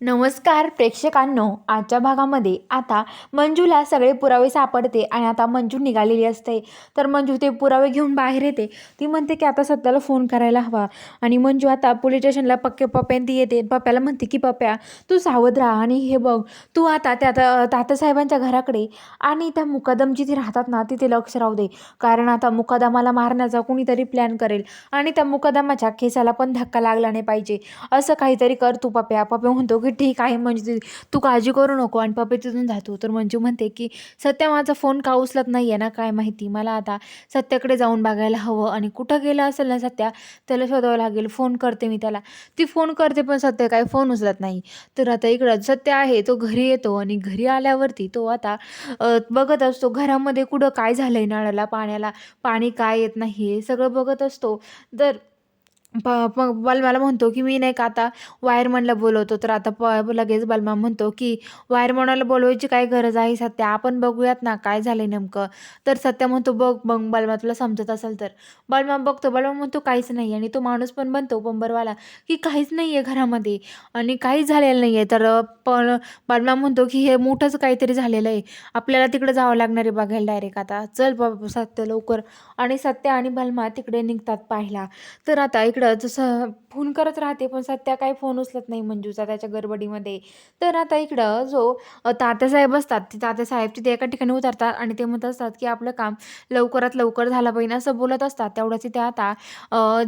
नमस्कार प्रेक्षकांनो आजच्या भागामध्ये आता मंजूला सगळे पुरावे सापडते आणि आता मंजू निघालेली असते. तर मंजू ते पुरावे घेऊन बाहेर येते. ती म्हणते की आता सत्याला फोन करायला हवा. आणि मंजू आता पोलीस स्टेशनला पक्के पप्प्यान ती येते. पप्प्याला म्हणते की पप्प्या तू सावध राहा आणि हे बघ तू आता त्या तातासाहेबांच्या तात्यासाहेबांच्या घराकडे आणि त्या मुकादम जिथे राहतात ना तिथे लक्ष राहू दे. कारण आता मुकादमाला मारण्याचा कुणीतरी प्लॅन करेल आणि त्या मुकादमाच्या केसाला पण धक्का लागला नाही पाहिजे. असं काहीतरी कर तू पप्या पप्या म्हणतो की ठीक आहे म्हणजे तू काळजी करू नको. आणि पप्पी तिथून जातो. तर मंजू म्हणते की सत्या माझा फोन का उचलत नाही आहे ना काय माहिती? मला आता सत्याकडे जाऊन बघायला हवं. आणि कुठं गेलं असेल ना सत्या त्याला शोधावं लागेल. फोन करते मी त्याला. ती फोन करते पण सत्य काय फोन उचलत नाही. तर आता इकडं सत्य आहे तो घरी येतो. आणि घरी आल्यावरती तो आता बघत असतो घरामध्ये कुठं काय झालं आहे नळाला पाण्याला पाणी काय येत नाही हे सगळं बघत असतो. तर प प बलमाला म्हणतो की मी नाही का आता वायरमनला बोलवतो. तर आता प लगेच बलमा म्हणतो की वायरमनला बोलवायची काय गरज आहे सत्या? आपण बघूयात ना काय झालं आहे नेमकं. तर सत्या म्हणतो बघ मग बलमा तुला समजत असेल तर. बलमा बघतो बलमा म्हणतो काहीच नाही. आणि तो माणूस पण बनतो पंबरवाला की काहीच नाही आहे घरामध्ये आणि काहीच झालेलं नाही आहे तर पण बलमा म्हणतो की हे मोठंच काहीतरी झालेलं आहे. आपल्याला तिकडे जावं लागणार आहे बघायला डायरेक्ट आता. चल बाबा सत्य लवकर. आणि सत्या आणि बलमा तिकडे निघतात पाहिला तर आता एक इकडं जसं फोन करत राहते पण सत्या काही फोन उचलत नाही मंजूचा त्याच्या गडबडीमध्ये. तर आता इकडं जो तात्यासाहेब असतात ते तात्यासाहेब तिथे एका ठिकाणी उतरतात आणि ते म्हणत असतात की आपलं काम लवकरात लवकर झालं पाहिजे असं बोलत असतात. तेवढ्याच इथे आता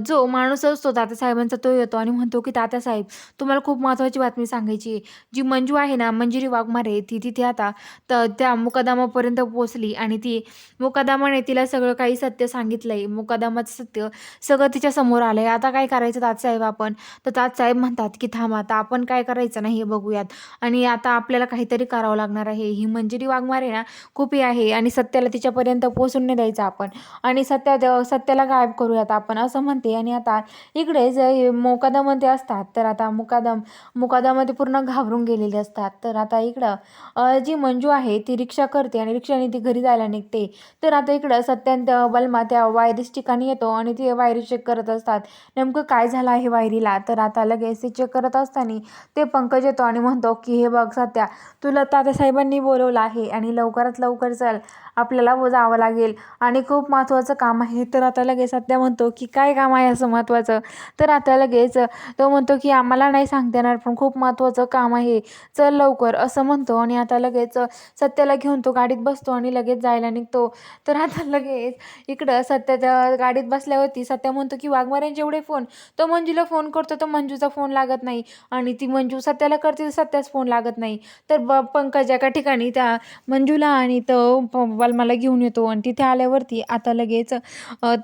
जो माणूस असतो तात्यासाहेबांचा तो येतो आणि म्हणतो की तात्यासाहेब तुम्हाला खूप महत्त्वाची बातमी सांगायची जी मंजू आहे ना मंजुरी वाघमारे ती तिथे आता तर त्या मुकादामापर्यंत पोचली आणि ती मुकादामाने तिला सगळं काही सत्य सांगितलं आहे मुकादामाचं सत्य सगळं तिच्या समोर आलं आहे आता काय करायचं तातसाहेब आपण? तर तातसाहेब म्हणतात की थांब आता आपण काय करायचं नाही हे बघूयात. आणि आता आपल्याला काहीतरी करावं लागणार आहे. ही मंजिरी वाघमारे ना खूप आहे आणि सत्याला तिच्यापर्यंत पोचून नाही द्यायचं आपण. आणि सत्या सत्याला गायब करूयात आपण असं म्हणते. आणि आता इकडे जे मुकादममध्ये असतात तर आता मुकादम मुकादामध्ये पूर्ण घाबरून गेलेले असतात. तर आता इकडं जी मंजू आहे ती रिक्षा करते आणि रिक्षाने ती घरी जायला निघते. तर आता इकडं सत्यांत बलमा त्या वायरीस ठिकाणी येतो आणि ते वायरी चेक करत असतात. नेमकं काय झालं आहे वायरीला? तर आता लगेच चेक करत असताना ते पंकज येतो आणि म्हणतो की हे बघ सध्या तुला तात्यासाहेबांनी बोलवलं आहे आणि लवकरात लवकर चल आपल्याला जावं लागेल आणि खूप महत्त्वाचं काम आहे. तर आता लगेच सध्या म्हणतो की काय काम आहे असं महत्त्वाचं? तर आता लगेच तो म्हणतो की आम्हाला नाही सांगता येणार पण खूप महत्त्वाचं काम आहे. चल लवकर असं म्हणतो आणि आता लगेच सत्याला घेऊन तो गाडीत बसतो आणि लगेच जायला निघतो. तर आता लगेच इकडं सत्याच्या गाडीत बसल्यावरती सत्या म्हणतो की वाघमाऱ्यांचे एवढे फोन. तो मंजूला फोन करतो तर मंजूचा फोन लागत नाही. आणि ती मंजू सत्याला करते तर सत्याच फोन लागत नाही. तर ब पंकज एका ठिकाणी त्या मंजूला आणि तो प- बलमाला घेऊन येतो. आणि तिथे आल्यावरती आता लगेच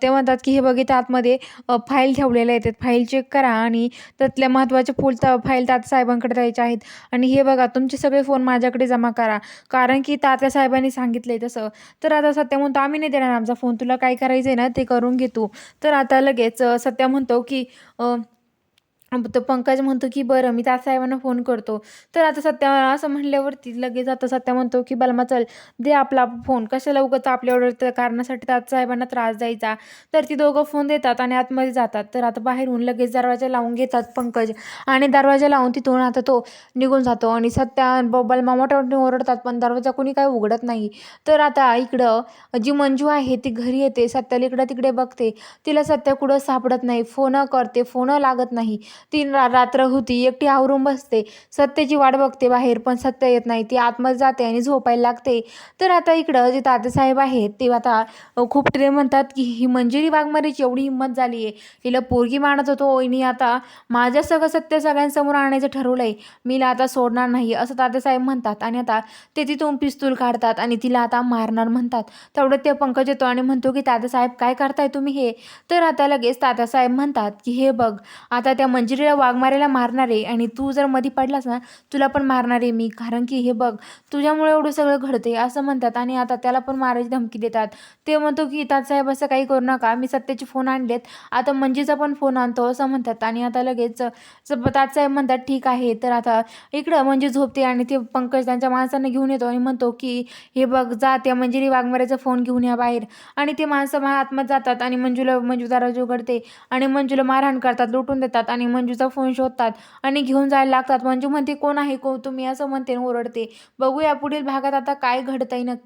ते म्हणतात की हे बघित आतमध्ये फाईल ठेवलेल्या आहेत. फाईल चेक करा आणि त्यातल्या महत्त्वाचे फुल तर फाईल तात्यासाहेबांकडे द्यायचे आहेत. आणि हे बघा तुमचे सगळे फोन माझ्याकडे जमा करा. कारण की तात्या साहेबांनी सांगितलंय तसं. तर आता सत्या म्हणतो आम्ही नाही देणार आमचा फोन. तुला काय करायचं आहे ना ते करून घेतो तर आता लगेच सत्या म्हणतो की अ, तर पंकज म्हणतो की बरं मी तात्यासाहेबांना फोन करतो. तर आता सत्या असं म्हणल्यावरती लगेच आता सत्या म्हणतो की बलमा चल दे आपला फोन कशाला उगाच आपल्या कारणासाठी त्या कारणासाठी त्रास द्यायचा? तर ती दोघं फोन देतात आणि आतमध्ये जातात. तर आता बाहेरून लगेच दरवाजा लावून घेतात पंकज. आणि दरवाजा लावून तिथून आता तो निघून जातो आणि सत्या ब- बलमा मोठ्या मोठ्याने ओरडतात पण दरवाजा कोणी काय उघडत नाही. तर आता इकडं जी मंजू आहे ती घरी येते. सत्याला इकडं तिकडे बघते. तिला सत्या कुठं सापडत नाही. फोन करते फोन लागत नाही. ती रा रात्र होती. एकटी आवरून बसते. सत्तेची वाट बघते बाहेर पण सत्य येत नाही. ती आतमध्ये जाते आणि झोपायला लागते. तर आता इकडं जे तातेसाहेब आहेत ते आता खूप ट्रे म्हणतात की ही मंजिरी वाघमारीची एवढी हिंमत झाली आहे. हिला पोरगी मानत होतो. हिने आता माझ्या सगळं सत्य सगळ्यांसमोर आणायचं ठरवलं आहे मीला आता सोडणार नाही असं तातेसाहेब म्हणतात. आणि आता ते तिथून पिस्तूल काढतात आणि तिला आता मारणार म्हणतात. तेवढं ते पंकज येतो आणि म्हणतो की तातेसाहेब काय करताय तुम्ही हे? तर आता लगेच तात्यासाहेब म्हणतात की हे बघ आता त्या मंजिरीला वाघमारेला मारणार आहे आणि तू जर मधी पडलास ना तुला पण मारणार आहे मी. कारण की हे बघ तुझ्यामुळे एवढं सगळं घडते असं म्हणतात आणि आता त्याला पण मारायची धमकी देतात. ते म्हणतो की तात्यासाहेब असं काही करू नका. मी सत्याचे फोन आणलेत. आता मंजीचा पण फोन आणतो असं म्हणतात. आणि आता लगेच तातसाहेब म्हणतात ठीक आहे. तर आता इकडं म्हणजे झोपते आणि ते पंकज त्यांच्या माणसांना घेऊन येतो आणि म्हणतो की हे बघ जा त्या मंजिरी वाघमारेचा फोन घेऊन या बाहेर. आणि ते माणसं आतमध्ये जातात आणि मंजूला मंजू दाराज उघडते आणि मंजूला मारहाण करतात लुटून देतात आणि मंजूचा फोन शोधतात आणि घेऊन जायला लागतात. मंजू म्हणते कोण आहे? को तुम्ही असं म्हणते ओरडते. बघूया पुढील भागात आता काय घडतंय नक्की.